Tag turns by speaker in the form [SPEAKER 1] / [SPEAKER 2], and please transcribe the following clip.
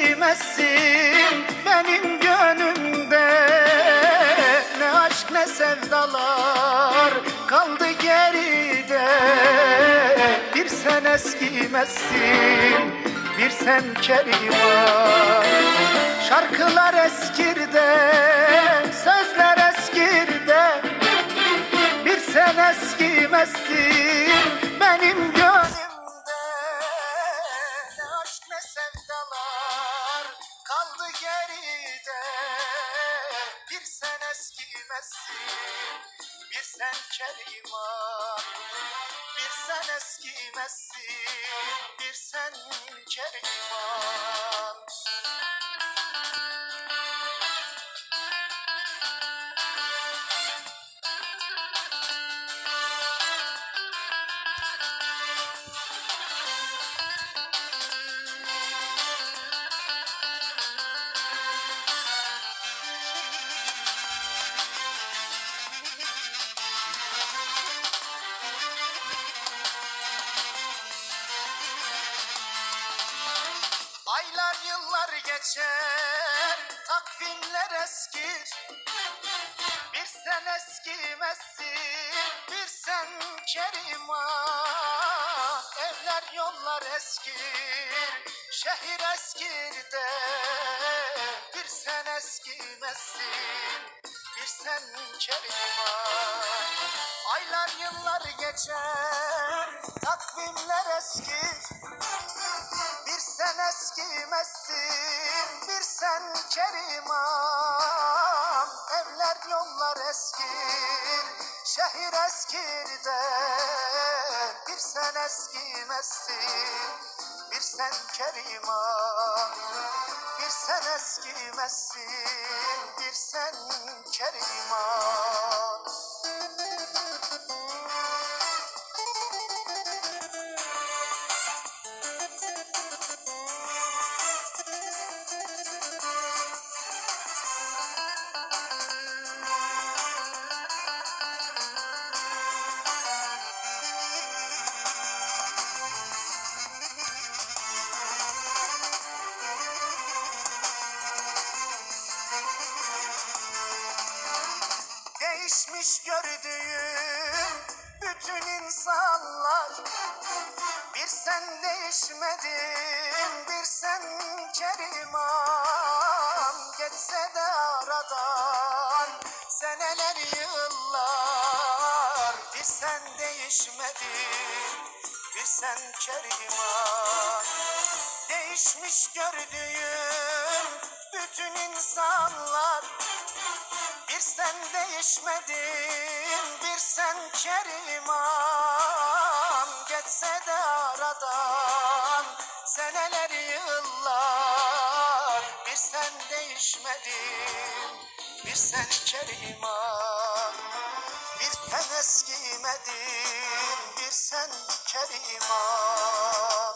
[SPEAKER 1] eskimezsin benim gönlümde. Ne aşk ne sevdalar kaldı geride. Bir sen eskimezsin bir sen keriman Şarkılar eskir eskimezsin bir sen keriman Bir sen eskimezsin. Bir sen keriman geçer, takvimler eskir. Bir sen eskimezsin, bir sen keriman. Evler yollar eskir, şehir eskir de. Bir sen eskimezsin, bir sen keriman. Aylar yıllar geçer, takvimler eskir. Sen eskimezsin, bir sen keriman Evler yollar eskir, şehir eskir de Bir sen eskimezsin, bir sen keriman Bir sen eskimezsin, bir sen keriman Değişmiş gördüğüm bütün insanlar. Bir sen değişmedin, bir sen keriman. Geçse de aradan seneler yıllar. Bir sen değişmedin, bir sen keriman. Değişmiş gördüğüm bütün insanlar bir sen değişmedin, bir sen keriman. Geçse de aradan seneler yıllar. Bir sen değişmedin, bir sen keriman. Bir sen eskimedin, bir sen keriman